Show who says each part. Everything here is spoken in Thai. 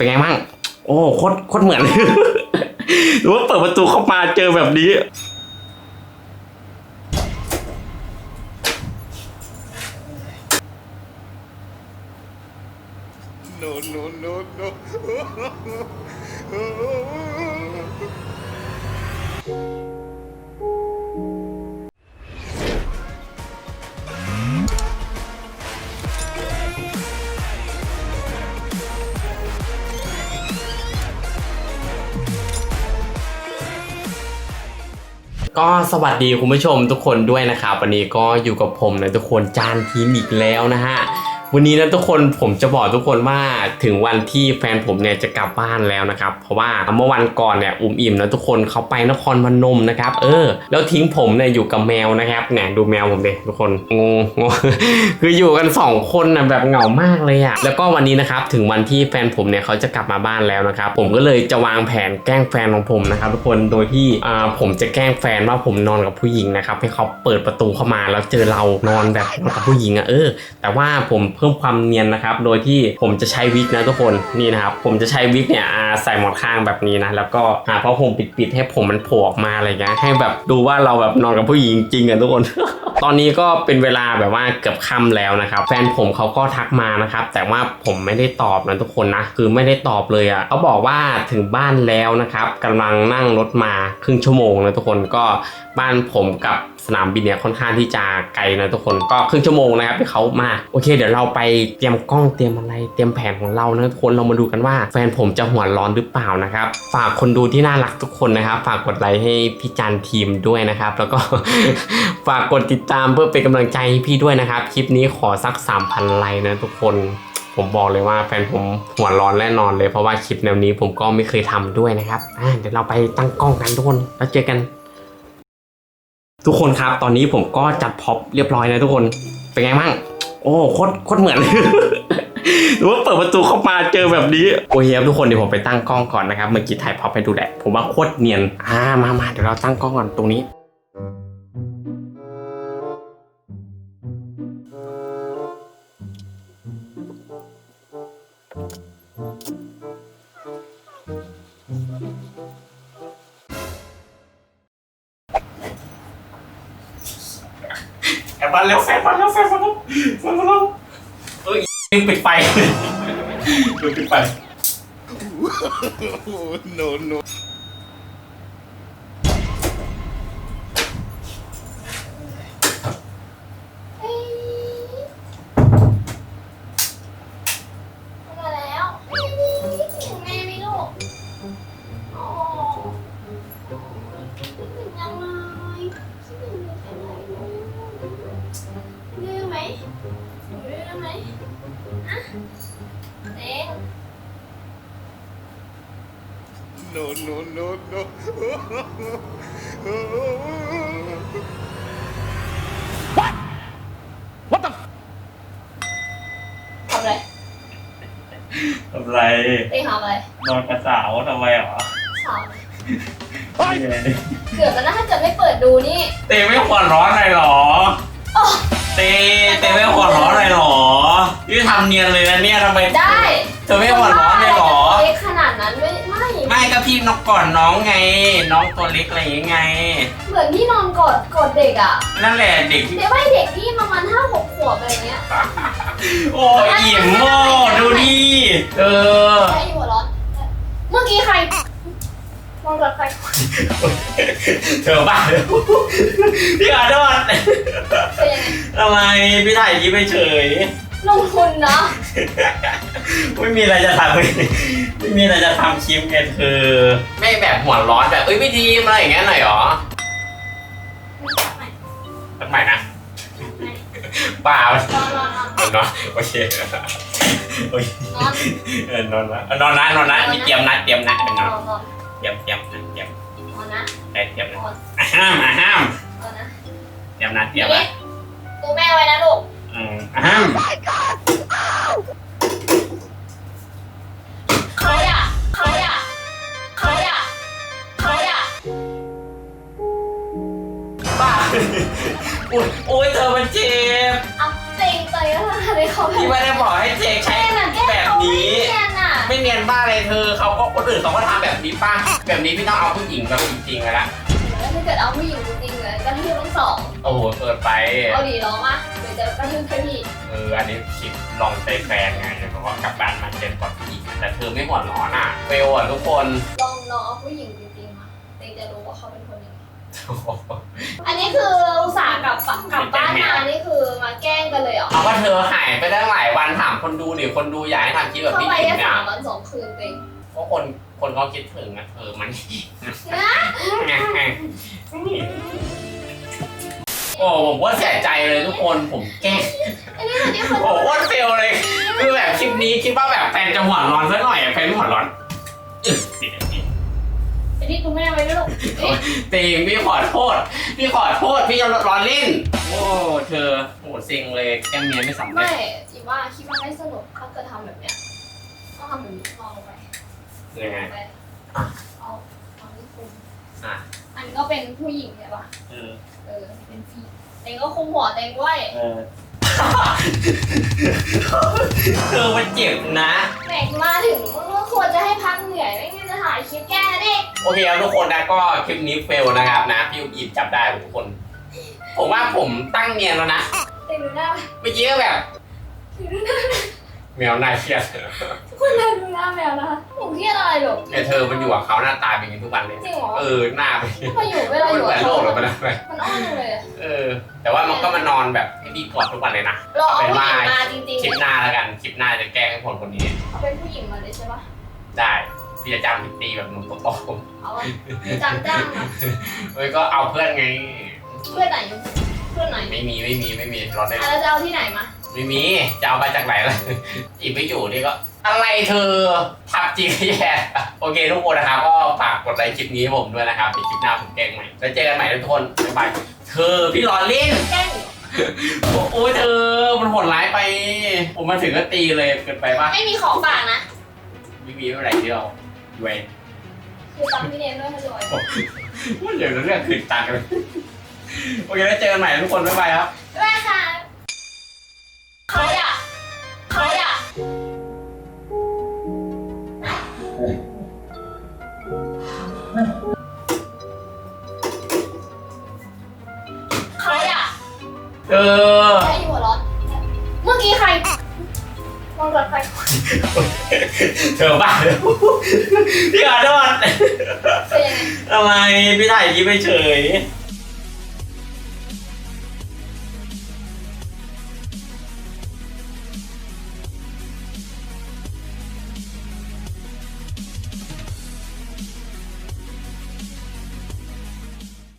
Speaker 1: เป็นไงมั่งโอ้โคตรโคตรเหมือนหรือว่าเปิดประตูเข้ามาเจอแบบนี้
Speaker 2: No, no, no, no
Speaker 1: ก็สวัสดีคุณผู้ชมทุกคนด้วยนะครับ วันนี้ก็อยู่กับผมนะทุกคนจานทีมอีกแล้วนะฮะ วันนี้นะทุกคนผมจะบอกทุกคนว่าถึงวันที่แฟนผมเนี่ยจะกลับบ้านแล้วนะครับ เพราะว่าเมื่อวันก่อนเนี่ยอุ้มอิ่มนะทุกคนเขาไปนครพนมนะครับเออ แล้วทิ้งผมเนี่ยอยู่กับแมวนะครับเนี่ยดูแมวผมดิทุกคนงงงงคืออยู่กันสองคนนะแบบเหงามากเลยอะแล้วก็วันนี้นะครับถึงวันที่แฟนผมเนี่ยเขาจะกลับมาบ้านแล้วนะครับผมก็เลยจะวางแผนแกล้งแฟนของผมนะครับ ทุกคนโดยที่อ่าผมจะแกล้งแฟนว่าผมนอนกับผู้หญิงนะครับให้เขาเปิดประตูเข้ามาแล้วเจอเรานอนแบบนอนกับผู้หญิงอะเออ แต่ว่าผมเพิ่มความเนียนนะครับ โดยที่ผมจะใช้วิกนะทุกคนนี่นะครับ ผมจะใช้วิกเนี่ยใส่หมอนข้างแบบนี้นะแล้วก็หาผ้าห่มปิดๆให้ผมมันโผล่ออกมาอะไรเงี้ยให้แบบดูว่าเราแบบนอนกับผู้หญิงจริงอะทุกคน ตอนนี้ก็เป็นเวลาแบบว่าเกือบค่ำแล้วนะครับแฟนผมเขาก็ทักมานะครับแต่ว่าผมไม่ได้ตอบนะทุกคนนะคือไม่ได้ตอบเลยอะ่ะเขาบอกว่าถึงบ้านแล้วนะครับกำลังนั่งรถมาครึ่งชั่วโมงนะทุกคนก็บ้านผมกับสนามบินเนี่ยค่อนข้างที่จะไกลนะทุกคนก็ครึ่งชั่วโมงนะครับที่เขามาโอเค เดี๋ยวเราไปเตรียมกล้องเตรียมอะไรเตรียมแผนของเรานะทุกคนเรามาดูกันว่า แฟนผมจะหัวร้อนหรือเปล่านะครับฝากคนดูที่น่ารักทุกคนนะครับ ฝากกดไลค์ให้พี่จันทีมด้วยนะครับ แล้วก็ฝากกดติดตามเพื่อเป็นกำลังใจให้พี่ด้วยนะครับ คลิปนี้ขอสัก 3,000 ไลค์นะทุกคนผมบอกเลยว่าแฟนผมหัวร้อนแน่นอนเลยเพราะว่าคลิปแนวนี้ผมก็ไม่เคยทำด้วยนะครับเดี๋ยวเราไปตั้งกล้องกันทุกคนแล้วเจอกัน ทุกคนครับ ตอนนี้ผมก็จัดพ็อปเรียบร้อยนะทุกคนเป็นไงบ้างโอ้โคตรโคตรเหมือนหรือว่าเปิดประตูเข้ามาเจอแบบนี้โอเคครับทุกคนเดี๋ยวผมไปตั้งกล้องก่อนนะครับเมื่อกี้ถ่ายพ็อปให้ดูแหละผมว่าโคตรเนียนอ่ามามาเดี๋ยวเราตั้งกล้องก่อนตรงนี้ แอบบันแล้วแฟนบันแล้วแฟนบันแล้วแฟนบันแล้วเอ้ยปิดไฟปิดไฟ
Speaker 2: no, no. No, no, no, no.
Speaker 3: ทำอะไร
Speaker 1: ทำไร
Speaker 3: เต้ทำอะไร
Speaker 1: นอนกระสาวทำไมหรอ
Speaker 3: สาวเกือบแล้วนะถ้าเกิดไม่เปิดดูนี่
Speaker 1: เตไม่หัวร้อนเลยหรอ
Speaker 3: โอ้
Speaker 1: เตเตไม่หัวร้อนเลยหรอพี่ทำเนียนเลยนะเนี่ยทำไม
Speaker 3: ได้
Speaker 1: เธอไม่หัวร้อนเลยหรอ
Speaker 3: เล็กขนาดนั้นไม่ไม่
Speaker 1: ไม่ ก็พี่นกก่อนน้องไง น้องตัวเล็กอะไรอย่างไง
Speaker 3: เหมือนพี่นอนกอดกอดเด็กอะ
Speaker 1: นั่นแหละเด็กที่
Speaker 3: เด็กไม่เด็กพี่ประมาณห้าหกขวบอะไรเงี้ย
Speaker 1: โอ้ยอิ่มโม่ดูดิเออ
Speaker 3: ใช่หัวร้อนเมื่อกี้ใครมองกับใคร
Speaker 1: เธอบ้าพี่ขอโทษ
Speaker 3: เป็นยังไง
Speaker 1: ทำไมพี่ถ่ายยิ้มเฉย
Speaker 3: ลงทุนเนาะ
Speaker 1: ไม่มีอะไรจะทำไม่มีอะไรจะทำคลิปไงเธอไม่แบบหัวร้อนแบบเอ้ยไม่ดีอะไรอย่างเงี้ยหน่อยหรอทำไมนะเปล่าน
Speaker 3: อนนอนนอน
Speaker 1: เนาะโอเคโอเคน
Speaker 3: อน
Speaker 1: เออนอนนะนอนนะนอนนะมีเตรียมนะเตรียมนะเป็น
Speaker 3: น
Speaker 1: น
Speaker 3: อ
Speaker 1: อน
Speaker 3: นนอน
Speaker 1: เตรียมเตรียมนะเตรียม
Speaker 3: นอนนะ
Speaker 1: เอ้ยเตรียม
Speaker 3: น
Speaker 1: นะ
Speaker 3: อน
Speaker 1: อะห้ามอะห้าม
Speaker 3: นอนนะ
Speaker 1: เตรียมนะเตรียม
Speaker 3: นี่
Speaker 1: นะ
Speaker 3: ดูแม่ไว้นะลูก
Speaker 1: อืมอะห้าม อ้ยโอ้ยเธอมันเจ็บ
Speaker 3: เอาเต็งใจแล้วทำไมเขาแบ
Speaker 1: พี่
Speaker 3: บ
Speaker 1: ไม่ได้บอกให้เจใช้
Speaker 3: แม่น่ะแกล้ง
Speaker 1: แบบ
Speaker 3: เขาไม่
Speaker 1: นี้
Speaker 3: เนียนอะ
Speaker 1: ไม่เนียนนียนบ้าเลยเธอเขาก็คนอื่นเขาก็ทำแบบนี้ป้าแบบนี้พี่ต้องเอาผู้หญิงแบบจริงๆเลยละ
Speaker 3: แล้วถ้าเกิดเอาผู้หญิงจริงๆเลยกระทืบทั้งสอง
Speaker 1: โอ้โหเกินไป
Speaker 3: เอาดีร้องมาเดี๋ยวจะกระทืบแค่พี่
Speaker 1: เอออันนี้คิดลองใจแฟนไงเพราะว่ากลับบ้านมาเจนกว่าผู้หญิงแต่เธอไม่หัวร้อนอะเฟลอะทุกคน
Speaker 3: ลองลองเอาผู้หญิงจริงๆมาเดี๋ยวจะรู้ว่าเขาเป็นคนยังไง อันนี้คืออุตส่าห์กลับกลับบ้านมานี่คือมาแกล้งกันเลยเหรอ
Speaker 1: เอาว่าเธอหายไปตั้งหลายวันถามคนดูดิคนดูอยากให้ทำคลิปแบบ
Speaker 3: เข้า
Speaker 1: พี่
Speaker 3: ไป
Speaker 1: หญิ
Speaker 3: แค่
Speaker 1: ง
Speaker 3: สา
Speaker 1: อะ
Speaker 3: มวันสองคืนเอง
Speaker 1: เพราะคนคนเขาคิดถึงอะเออมัน
Speaker 3: นะ
Speaker 1: โอ้ผมว่าเสียใจเลยทุกคนผมแกล้ง
Speaker 3: อันนี้อันนี้คน
Speaker 1: โอ้โหว่าเฟลเลย คือแบบคลิปนี้คิดว่าแบบแฟนจะหัวร้อนซะหน่อยอะแฟนหัวร้อนอึ๊ะ
Speaker 3: อั นนี้คุณแม่ไว้ด้วยลูกเอ๊ะ
Speaker 1: ตีมพี่ขอโทษ พี่ขอโทษ พี่จะร้อนเล่น โอ้เธอโหเซ็งเลยแกล้งเมียไม่สำเร็
Speaker 3: ไม่
Speaker 1: จ
Speaker 3: คิดว่าคิดว่าไม่สนุกถ้าเกิดทำแบบเนี้ยต้องทำแบบนี้ลองลงไป
Speaker 1: ยังไง
Speaker 3: ไป
Speaker 1: อะ
Speaker 3: เอาเอาที่คุม
Speaker 1: อะ
Speaker 3: อันก็เป็นผู้หญิงใช่ปะ
Speaker 1: เออ
Speaker 3: เออเป็นพี่เต็งก็คุมหัวเต็งด้วย
Speaker 1: เออเธอมันเจ็บนะ
Speaker 3: แหมมาถึงก็ควรจะให้พักเหนื่อยไม่งั้นจะถ่ายคลิปแก้ดิ
Speaker 1: โอเคครับทุกคนนะก็คลิปนี้เฟลนะครับนะพี่อุบอิบจับได้ทุกคน ผมว่าผมตั้งเนียนแล้วนะ
Speaker 3: เต็งดูหน้า
Speaker 1: เมื่อกี้ก็แบบ
Speaker 3: เต็งดูหน้า
Speaker 1: แมวน่าเครียด
Speaker 3: ทุกคนเต็งดูหน้าแมวนะคะผมเครียดอะไรหรอก
Speaker 1: เนี่ยเธอมันอยู่กับเขาหน้าตาเป็นอย่างนี้ทุกวันเลย
Speaker 3: จริงเหรอ
Speaker 1: เออหน้าเป็น
Speaker 3: มาอยู่เวลาอยู่
Speaker 1: เหมื
Speaker 3: กั
Speaker 1: อบน
Speaker 3: เขา
Speaker 1: โลกหรือเปล่า
Speaker 3: มันอ้อนจังเลยอะ
Speaker 1: เออ แต่ว่ามันก็มานอนแบบให้พี่กอดทุกวันเลยนะ
Speaker 3: รอเอาผู้หญิงมาจริง
Speaker 1: คลิปหน้าแล้วกันคลิปหน้าจะแกล้งให้คนคนนี้
Speaker 3: ๆเอาเป็นผู้หญิงมาเลยใช่ปะ
Speaker 1: ได้ พี่จะจำพี่ตีแบบหนุ่มโต
Speaker 3: เอาวะจังจ้างมา
Speaker 1: ๆเฮ้ยก็เอาเพื่อนไง
Speaker 3: เพื่อนไหนเพื่อนไหน
Speaker 1: ไม่มีไม่มีไม่มีรอได้
Speaker 3: อะแล้วจะเอาที่ไหนมา
Speaker 1: ไม่มีจะเอาไปจากไหนล่ะ อีกไม่อยู่นี่ก็ อะไรเธอทับจริงแย่โอเคทุกคนนะครับก็ฝากกดไลค์คลิปนี้ให้ผมด้วยนะครับในคลิปหน้าผมแกล้งใหม่แล้วเจอกันใหม่ทุกคนบ๊ายบายเธอพี่รอเล่น
Speaker 3: แกล้งเหรอ
Speaker 1: โอ้โอ้ยเธอมันโหดร้ายไป ผมมาถึงก็ตีเลยเกินไปปะ
Speaker 3: ไม่มีของฝากนะ
Speaker 1: ไม่มีเมื่อไหร่เดียว เว้ย
Speaker 3: คือตังค์พี่เนมด้วยค่ะจอย
Speaker 1: ว่าเดี๋ยวเรื่องคืนตังค์เลยโอเคแล้วเจอกันใหม่ทุกคน บ๊ายบายครับ
Speaker 3: แม่ค่ะใครอะใครอะใครอะ
Speaker 1: เออ
Speaker 3: ใครอยู่หัวร้อนเมื่อกี้ใคร มองรถใคร
Speaker 1: เธอบ้าเลยพี่ขอโทษ
Speaker 3: เป็นยังไง
Speaker 1: ทำไมพี่ถ่ายคลิปไม่เฉย